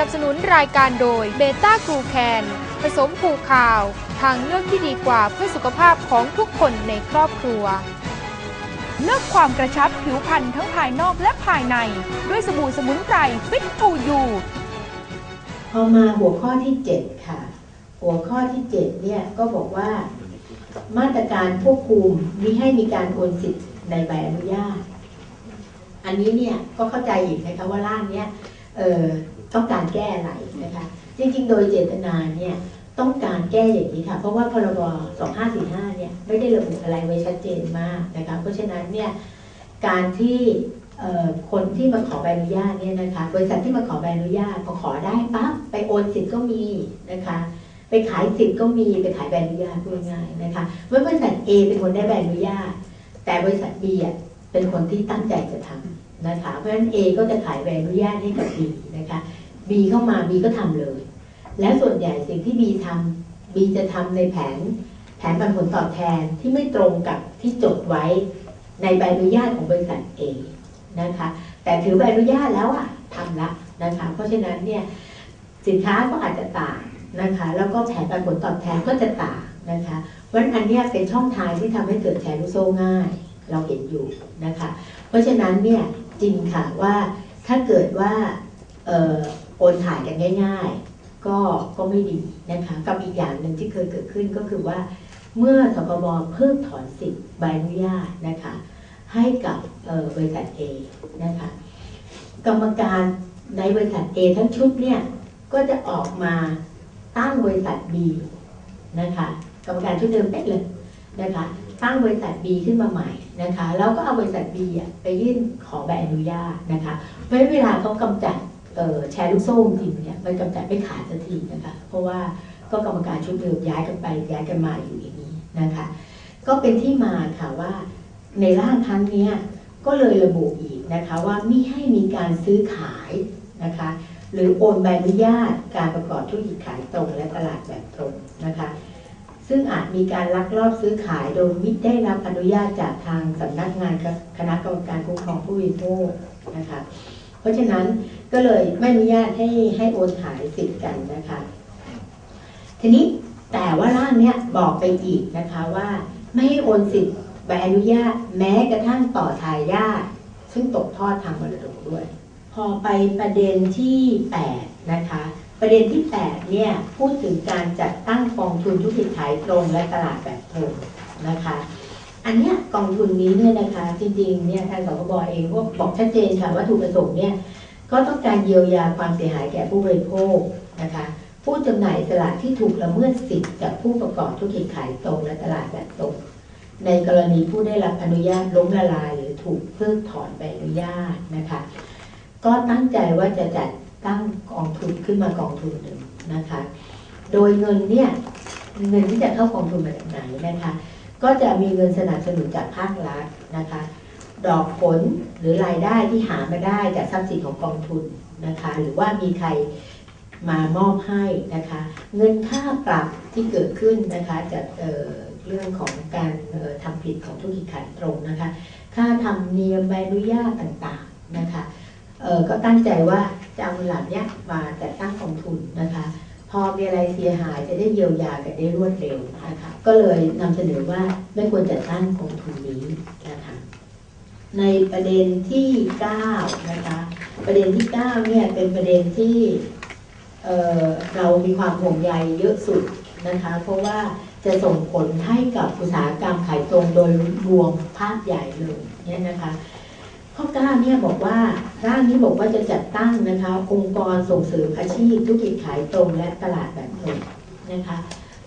นับสนุนรายการโดยเบต้ากรูแคนผสมผูข่าว ทางเลือกที่ดีกว่าเพื่อสุขภาพของทุกคนในครอบครัว เลิกความกระชับผิวพรรณทั้งภายนอกและภายใน ด้วยสบู่สมุนไพรฟิตทูยูพอมาหัวข้อที่ 7 ค่ะ หัวข้อที่ 7 เนี่ยก็บอกว่า มาตรการควบคุมมิให้มีการโอนสิทธิ์ในใบอนุญาต อันนี้เนี่ยก็เข้าใจอีกนะคะว่าร่างเนี้ยเออ ต้องการแก้อะไรนะคะจริงๆ โดยเจตนาเนี่ยต้องการแก้อย่างนี้ค่ะ เพราะว่าพรบ 2545 เนี่ยไม่ได้ระบุอะไรไว้ชัดเจนมากนะคะเพราะฉะนั้นเนี่ยการที่คนที่มาขอใบอนุญาตเนี่ยนะคะบริษัทที่มาขอใบอนุญาตพอขอได้ปั๊บไปโอนสิทธิ์ก็มีนะคะไปขายสิทธิ์ก็มีไปขายใบอนุญาตพูดง่ายนะคะเมื่อบริษัท A เป็นคนได้ใบอนุญาต แต่บริษัท B อะเป็นคนที่ตั้งใจจะทำนะคะเพราะฉะนั้น A ก็จะขายใบอนุญาตให้กับ B นะคะ B เข้ามา B ก็ทำเลย และส่วนใหญ่สิ่งที่ B ทำ B จะทำในแผน แผนปันผลตอบแทนที่ไม่ตรงกับที่จดไว้ในใบอนุญาตของบริษัท A นะคะ แต่ถือใบอนุญาตแล้วอะทำละนะคะ เพราะฉะนั้นเนี่ยสินค้าก็อาจจะต่างนะคะ แล้วก็แผนปันผลตอบแทนก็จะต่างนะคะเพราะฉะนั้นอันเนี้ยเป็นช่องทางที่ทำให้เกิดแชร์ลูกโซ่ง่าย เราเห็นอยู่นะคะ เพราะฉะนั้นเนี่ยจริงค่ะว่าถ้าเกิดว่า โอนถ่ายกันง่าย ๆ ก็ก็ไม่ดีนะคะกับอีกอย่างหนึ่งที่เคยเกิดขึ้นก็คือว่า เมื่อสคบเพิกถอนสิทธิ์ใบอนุญาตนะคะให้กับบริษัท A นะคะกรรมการในบริษัท A ทั้งชุดเนี่ยก็จะออกมาตั้งบริษัท B นะคะกรรมการชุดเดิมเป๊ะเลยนะคะตั้งบริษัท B ขึ้นมาใหม่นะคะแล้วก็เอาบริษัท B อะไปยื่นขอใบอนุญาตนะคะเพราะเวลาเขากำจัด แชร์ลูกโซ่จริงเนี่ยมันกำจัดไม่ขาดสักทีนะคะ เพราะว่าก็กรรมการชุดเดิมย้ายกันไปย้ายกันมาอยู่อย่างนี้นะคะ ก็เป็นที่มาค่ะว่าในร่างครั้งเนี้ยก็เลยระบุอีกนะคะว่าไม่ให้มีการซื้อขายนะคะหรือโอนใบอนุญาตการประกอบธุรกิจขายตรงและตลาดแบบตรงนะคะ ซึ่งอาจมีการลักลอบซื้อขายโดยมิได้รับอนุญาตจากทางสำนักงานคณะกรรมการคุ้มครองผู้บริโภคนะคะ เพราะฉะนั้นก็เลยไม่อนุญาตให้ให้โอนขายสิทธิ์กันนะคะ ทีนี้แต่ว่าร่างเนี้ยบอกไปอีกนะคะว่าไม่ให้โอนสิทธิ์ใบอนุญาตแม้กระทั่งต่อทายาทซึ่งตกทอดทางมรดกด้วย พอไปประเด็นที่8นะคะประเด็นที่8เนี่ยพูดถึงการจัดตั้งกองทุนธุรกิจขายตรงและตลาดแบบตรงนะคะ อันนี้กองทุนนี้เนี่ยนะคะจริงๆเนี่ยทางสคบอเองก็บอกชัดเจนค่ะว่าถูกประสงค์เนี่ยก็ต้องการเยียวยาความเสียหายแก่ผู้บริโภคนะคะผู้จำหน่ายสลากที่ถูกละเมิดสิทธิ์จากผู้ประกอบธุรกิจขายตรงและตลาดแบบตรง ในกรณีผู้ได้รับอนุญาตล้มละลาย หรือถูกเพิกถอนใบอนุญาตนะคะ ก็ตั้งใจว่าจะจัดตั้งกองทุนขึ้นมากองทุนหนึ่งนะคะ โดยเงินเนี่ยเงินที่จะเข้ากองทุนมาจากไหนนะคะ ก็จะมีเงินสนับสนุนจากภาครัฐนะคะ ดอกผลหรือรายได้ที่หามาได้จากทรัพย์สินของกองทุนนะคะ หรือว่ามีใครมามอบให้นะคะ เงินค่าปรับที่เกิดขึ้นนะคะจากเเรื่องของการเอ่อทำผิดของธุรกิจขายตรงนะคะ ค่าทำเนียมใบอนุญาตต่างๆนะคะเออก็ตั้งใจว่าจะเอาเงินเหล่านี้มาจัดตั้งกองทุนนะคะ อมีอะไรเสียหายจะได้เยียวยากันได้รวดเร็วนะคะก็เลยนำเสนอว่าไม่ควรจัดตั้งกองทุนนี้นะคะในประเด็นที่9นะคะประเด็นที่9เนี่ยเป็นประเด็นที่เเรามีความห่วงใยเยอะสุดนะคะเพราะว่าจะส่งผลให้กับอุตสาหกรรมขายตรงโดยรวมภาพใหญ่เลยเนี่ยนะคะ ข้อ9เนี่ยบอกว่าร่างนี้บอกว่าจะจัดตั้งนะคะ องค์กรส่งเสริมอาชีพธุรกิจขายตรงและตลาดแบบตรงนะคะ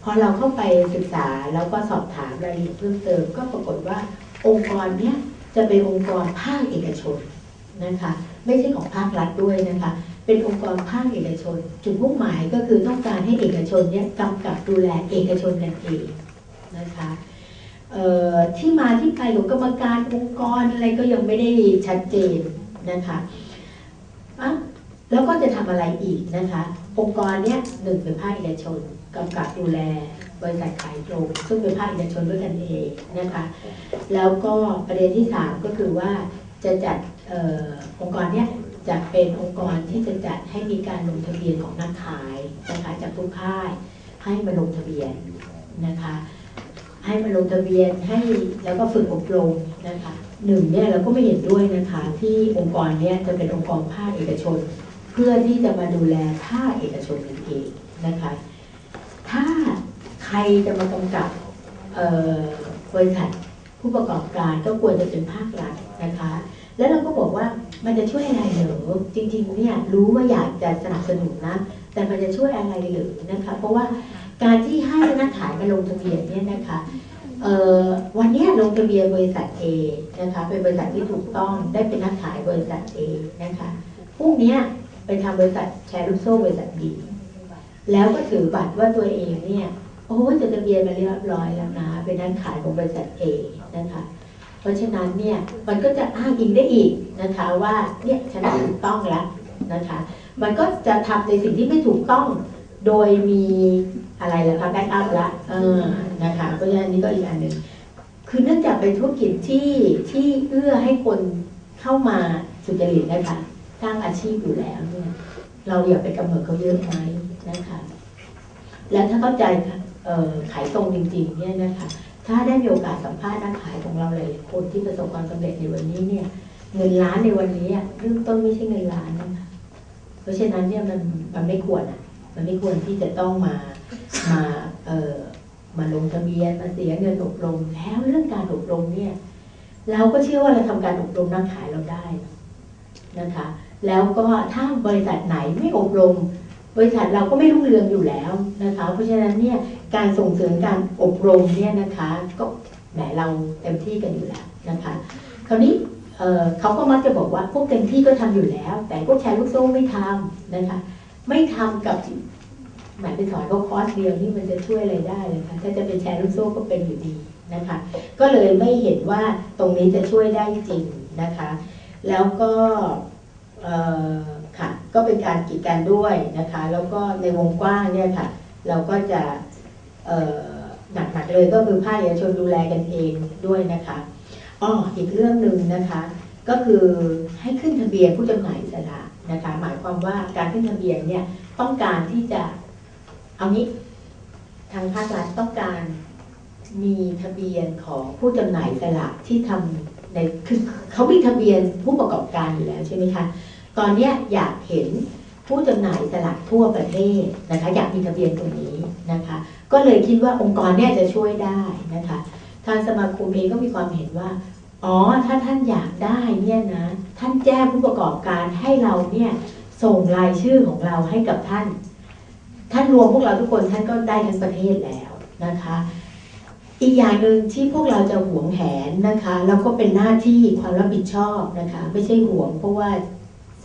พอเราเข้าไปศึกษาแล้วก็สอบถามรายละเอียดเพิ่มเติม ก็ปรากฏว่าองค์กรเนี้ยจะเป็นองค์กรภาคเอกชนนะคะ ไม่ใช่ของภาครัฐด้วยนะคะ เป็นองค์กรภาคเอกชน จุดมุ่งหมายก็คือต้องการให้เอกชนเนี่ยกำกับดูแลเอกชนกันเองนะคะ ที่มาที่ไปของกรรมการองค์กรอะไรก็ยังไม่ได้ชัดเจนนะคะแล้วก็จะทำอะไรอีกนะคะ องค์กรเนี้ยหนึ่งเป็นภาคเอกชนกำกับดูแลบริษัทขายตรงซึ่งเป็นภาคเอกชนด้วยกันเองนะคะ แล้วก็ประเด็นที่ 3 ก็คือว่าจะจัดออองค์กรเนี้ยจะเป็นองค์กรที่จะจัดให้มีการลงทะเบียนของนักขายนะคะจากทุกค่ายให้มาลงทะเบียนนะคะ ให้มาลงทะเบียนให้แล้วก็ฝึกอบรมนะคะหนึ่งเนี่ยเราก็ไม่เห็นด้วยนะคะที่องค์กรเนี่ยจะเป็นองค์กรภาคเอกชน เพื่อที่จะมาดูแลภาคเอกชนเองนะคะถ้าใครจะมากำกับบริษัทผู้ประกอบการก็ควรจะเป็นภาครัฐนะคะ แล้วเราก็บอกว่ามันจะช่วยอะไรเหรอจริงๆเนี่ยรู้ว่าอยากจะสนับสนุนนะแต่มันจะช่วยอะไรหรือนะคะ เพราะว่า การที่ให้นักขายมาลงทะเบียนเนี่ยนะคะวันนี้ลงทะเบียนบริษัท A นะคะเป็นบริษัทที่ถูกต้องได้เป็นนักขายบริษัท A นะคะพรุ่งนี้ไปทำบริษัทแชร์ลูกโซ่บริษัท B แล้วก็ถือบัตรว่าตัวเองเนี่ยโอ้จดทะเบียนมาเรียบร้อยแล้วนะเป็นนักขายของบริษัท A นะคะเพราะฉะนั้นเนี่ยมันก็จะอ้างอิงได้อีกนะคะว่าเนี่ยฉันถูกต้องแล้วนะคะมันก็จะทำในสิ่งที่ไม่ถูกต้องโดยมี อะไรล่ะคะแบ็กอัพละเออนะคะเพราะฉะนั้นนี่ก็อีกอันหนึ่งคือเนื่องจากเป็นธุรกิจที่ที่เอื้อให้คนเข้ามาสุจริตนะคะสร้างอาชีพอยู่แล้วเนี่ยเราอย่าไปกำหนดเขาเยอะไหมนะคะ แล้วถ้าเข้าใจเอ่อขายตรงจริงๆเนี่ยนะคะถ้าได้มีโอกาสสัมภาษณ์นักขายของเราหลายคนที่ประสบความสำเร็จในวันนี้เนี่ย เงินล้านในวันนี้เริ่มต้นไม่ใช่เงินล้านนะคะเพราะฉะนั้นเนี่ยมันมันไม่ควรอะ มันไม่ควรที่จะต้องมา มาเออมาลงทะเบียนมาเสียเงินอบรมแล้วเรื่องการอบรมเนี่ย เราก็เชื่อว่าเราทำการอบรมนักขายเราได้นะคะ แล้วก็ถ้าบริษัทไหนไม่อบรม บริษัทเราก็ไม่รุ่งเรืองอยู่แล้วนะคะ เพราะฉะนั้นเนี่ยการส่งเสริมการอบรมเนี่ยนะคะ ก็แหมเราเต็มที่กันอยู่แล้วนะคะ คราวนี้เเขาก็มักจะบอกว่าพวกเต็มที่ก็ทำอยู่แล้ว แต่พวกแชร์ลูกโซ่ไม่ทำนะคะ ไม่ทำกับ หมายไปสอนเขาคอร์สเดียวนี่มันจะช่วยอะไรได้เลยคะถ้าจะเป็นแชร์ลูกโซ่ก็เป็นอยู่ดีนะคะ ก็เลยไม่เห็นว่าตรงนี้จะช่วยได้จริงนะคะ แล้วก็ค่ะก็เป็นการกีดกันด้วยนะคะ แล้วก็ในวงกว้างเนี่ยค่ะ เราก็จะหนักๆเลยก็คือภาคเอกชนดูแลกันเองด้วยนะคะอ๋ออีกเรื่องหนึ่งนะคะ ก็คือให้ขึ้นทะเบียนผู้จำหน่ายอิสระนะคะ หมายความว่าการขึ้นทะเบียนเนี่ยต้องการที่จะ เอางี้ทางภาครัฐต้องการมีทะเบียนของผู้จำหน่ายอิสระที่ทำในคือเขามีทะเบียนผู้ประกอบการอยู่แล้วใช่ไหมคะ ตอนนี้อยากเห็นผู้จำหน่ายอิสระทั่วประเทศนะคะ อยากมีทะเบียนตรงนี้นะคะ ก็เลยคิดว่าองค์กรเนี่ยจะช่วยได้นะคะ ทางสมาคมเองก็มีความเห็นว่า อ๋อถ้าท่านอยากได้เนี่ยนะท่านแจ้งผู้ประกอบการให้เราเนี่ยส่งรายชื่อของเราให้กับท่าน ท่านรวมพวกเราทุกคนท่านก็ได้ทั้งประเทศแล้วนะคะ อีกอย่างหนึ่งที่พวกเราจะหวงแหนนะคะแล้วก็เป็นหน้าที่ความรับผิดชอบนะคะ ไม่ใช่หวงเพราะว่า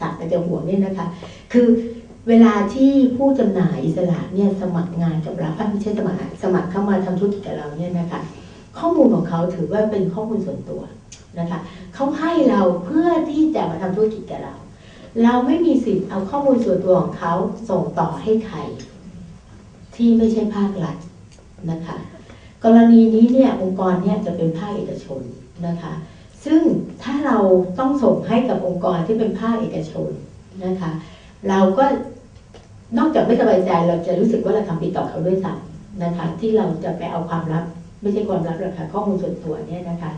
สัตว์จะหวงเนี่ยนะคะ คือเวลาที่ผู้จำหน่ายอิสระเนี่ยสมัครงานกับเราไม่ใช่สมัครสมัครเข้ามาทำธุรกิจกับเราเนี่ยนะคะ ข้อมูลของเขาถือว่าเป็นข้อมูลส่วนตัวนะคะเขาให้เราเพื่อที่จะมาทำธุรกิจกับเรา เราไม่มีสิทธิ์เอาข้อมูลส่วนตัวของเขาส่งต่อให้ใคร ที่ไม่ใช่ภาครัฐนะคะ กรณีนี้เนี่ยองค์กรเนี่ยจะเป็นภาคเอกชนนะคะ ซึ่งถ้าเราต้องส่งให้กับองค์กรที่เป็นภาคเอกชนนะคะ เราก็นอกจากไม่สบายใจเราจะรู้สึกว่าเราทำผิดต่อเขาด้วยซ้ำนะคะ ที่เราจะไปเอาความลับ ไม่ใช่ความลับหรอกค่ะข้อมูลส่วนตัวเนี่ยนะคะ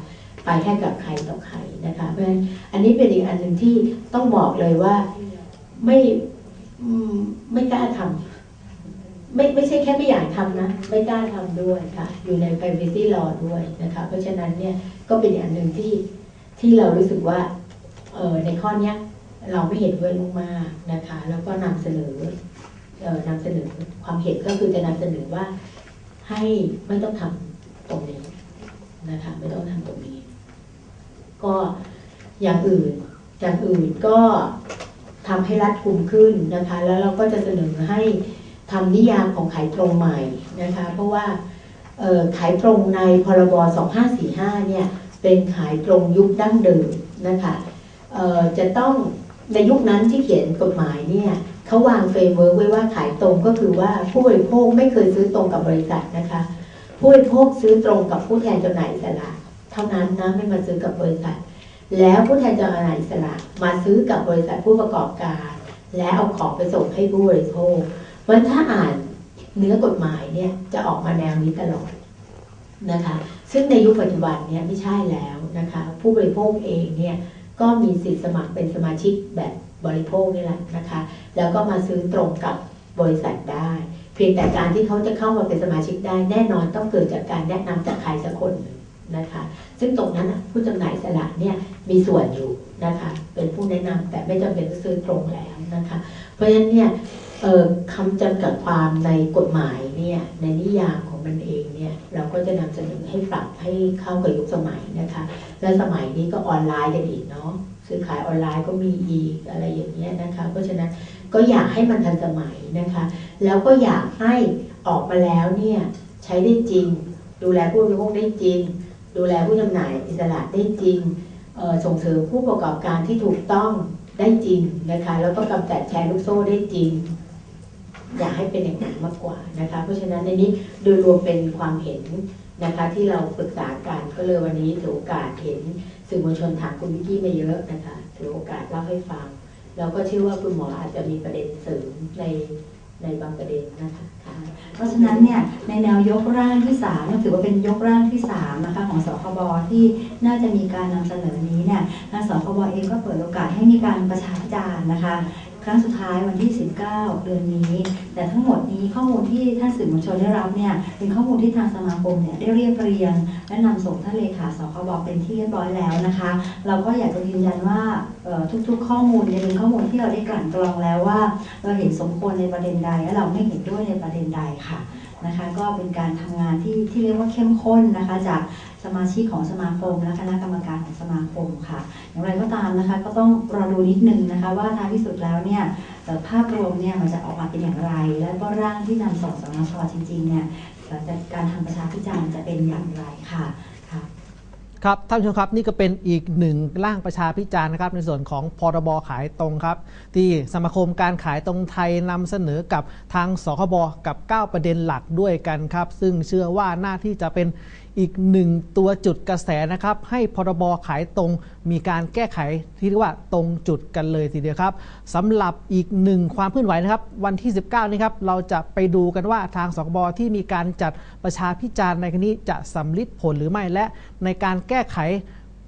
ไปให้กับใครต่อใครนะคะเพราะฉะนั้นอันนี้เป็นอีกอันหนึ่งที่ต้องบอกเลยว่าไม่ไม่กล้าทำ ไม่ไม่ใช่แค่ไม่อยากทำนะ ไม่กล้าทำด้วยค่ะ อยู่ใน privacy law ด้วยนะคะ เพราะฉะนั้นเนี่ยก็เป็นอีกอันหนึ่งที่ที่เรารู้สึกว่าเออในข้อเนี้ยเราไม่เห็นด้วยมากนะคะ แล้วก็นำเสนอเอ่อนำเสนอความเห็นก็คือจะนำเสนอว่าให้ไม่ต้องทำตรงนี้นะคะ ไม่ต้องทำตรงนี้ ก็อย่างอื่นอย่างอื่นก็ทำให้รัดกุมขึ้นนะคะ แล้วเราก็จะเสนอให้ ทำนิยามของขายตรงใหม่นะคะเพราะว่าขายตรงในพรบ 2545 เนี่ยเป็นขายตรงยุคดั้งเดิมนะคะจะต้องในยุคนั้นที่เขียนกฎหมายเนี่ยเขาวางเฟรมเวิร์กไว้ว่าขายตรงก็คือว่าผู้บริโภคไม่เคยซื้อตรงกับบริษัทนะคะ ผู้บริโภคซื้อตรงกับผู้แทนจำหน่ายอิสระเท่านั้นนะไม่มาซื้อกับบริษัท แล้วผู้แทนจำหน่ายอิสระมาซื้อกับบริษัทผู้ประกอบการ และเอาของไปส่งให้ผู้บริโภค เพราะฉะนั้นถ้าอ่านเนื้อกฎหมายเนี่ยจะออกมาแนวนี้ตลอดนะคะ ซึ่งในยุคปัจจุบันเนี่ยไม่ใช่แล้วนะคะ ผู้บริโภคเองเนี่ยก็มีสิทธิสมัครเป็นสมาชิกแบบบริโภคนี่แหละนะคะ แล้วก็มาซื้อตรงกับบริษัทได้ เพียงแต่การที่เขาจะเข้ามาเป็นสมาชิกได้แน่นอนต้องเกิดจากการแนะนำจากใครสักคนนะคะ ซึ่งตรงนั้นผู้จำหน่ายสลากเนี่ยมีส่วนอยู่นะคะ เป็นผู้แนะนำแต่ไม่จำเป็นต้องซื้อตรงแล้วนะคะ เพราะฉะนั้นเนี่ย คำจำกัดความในกฎหมายเนี่ยในนิยามของมันเองเนี่ยเราก็จะนำเสนอให้ปรับให้เข้ากับยุคสมัยนะคะ และสมัยนี้ก็ออนไลน์กันอีกเนาะซื้อขายออนไลน์ก็มีอีกอะไรอย่างเงี้ยนะคะ เพราะฉะนั้นก็อยากให้มันทันสมัยนะคะ แล้วก็อยากให้ออกมาแล้วเนี่ยใช้ได้จริง ดูแลผู้บริโภคได้จริง ดูแลผู้จำหน่ายอิสระได้จริงส่งเสริมผู้ประกอบการที่ถูกต้องได้จริงนะคะ แล้วก็กำจัดแชร์ลูกโซ่ได้จริง อยากให้เป็นอย่างนั้นมากกว่านะคะเพราะฉะนั้นในนี้โดยรวมเป็นความเห็นนะคะที่เราปรึกษากันก็เลยวันนี้ถือโอกาสเห็นสื่อมวลชนถามคุณวิกกี้มาเยอะนะคะถือโอกาสเล่าให้ฟังแล้วก็เชื่อว่าคุณหมออาจจะมีประเด็นเสริมในในบางประเด็นนะคะเพราะฉะนั้นเนี่ยในแนวยกร่างที่3ก็ถือว่าเป็นยกร่างที่3นะคะของสคบที่น่าจะมีการนำเสนอนี้เนี่ยทางสคบเองก็เปิดโอกาสให้มีการประชาพิจารณ์นะคะ ครั้งสุดท้ายวันที่ 19 เดือนนี้ แต่ทั้งหมดนี้ข้อมูลที่ท่านสื่อมวลชนได้รับเนี่ยเป็นข้อมูลที่ทางสมาคมเนี่ยได้เรียบเรียง และนำส่งท่านเลขาสคบเป็นที่เรียบร้อยแล้วนะคะ เราก็อยากจะยืนยันว่าทุกๆ ข้อมูลเนี่ยเป็นข้อมูลที่เราได้กลั่นกรองแล้วว่า เราเห็นสมควรในประเด็นใด และเราไม่เห็นด้วยในประเด็นใดค่ะนะคะก็เป็นการทำงานที่ที่เรียกว่าเข้มข้นนะคะจาก สมาชิกของสมาคมและคณะกรรมการของสมาคมค่ะ อย่างไรก็ตามนะคะก็ต้องรอดูนิดนึงนะคะว่าท้ายที่สุดแล้วเนี่ยภาพรวมเนี่ยมันจะออกมาเป็นอย่างไร และก็ร่างที่นำส่งสนชจริงๆเนี่ยการทำประชาพิจารณ์จะเป็นอย่างไรค่ะครับท่านผู้ชมครับนี่ก็เป็นอีกหนึ่งร่างประชาพิจารณ์นะครับในส่วนของพรบขายตรงครับ ที่สมาคมการขายตรงไทยนำเสนอกับทางสคบกับ 9 ประเด็นหลักด้วยกันครับ ซึ่งเชื่อว่าหน้าที่จะเป็น อีกหนึ่งตัวจุดกระแสนะครับ ให้พรบขายตรงมีการแก้ไขที่เรียกว่าตรงจุดกันเลยทีเดียวครับสำหรับอีกหนึ่งความเคลื่อนไหวนะครับ วันที่ 19 นี้ครับเราจะไปดูกันว่าทางสคบที่มีการจัดประชาพิจารณ์ในครั้งนี้จะสำลิดผลหรือไม่และในการแก้ไข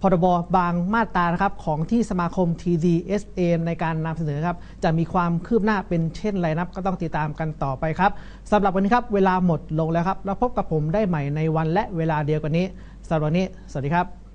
พรบบางมาตรานะครับของที่สมาคม TDSA ในการนำเสนอครับจะมีความคืบหน้าเป็นเช่นไรนับก็ต้องติดตามกันต่อไปครับสำหรับวันนี้ครับเวลาหมดลงแล้วครับแล้วพบกับผมได้ใหม่ในวันและเวลาเดียวกันนี้สำหรับวันนี้ สวัสดีครับ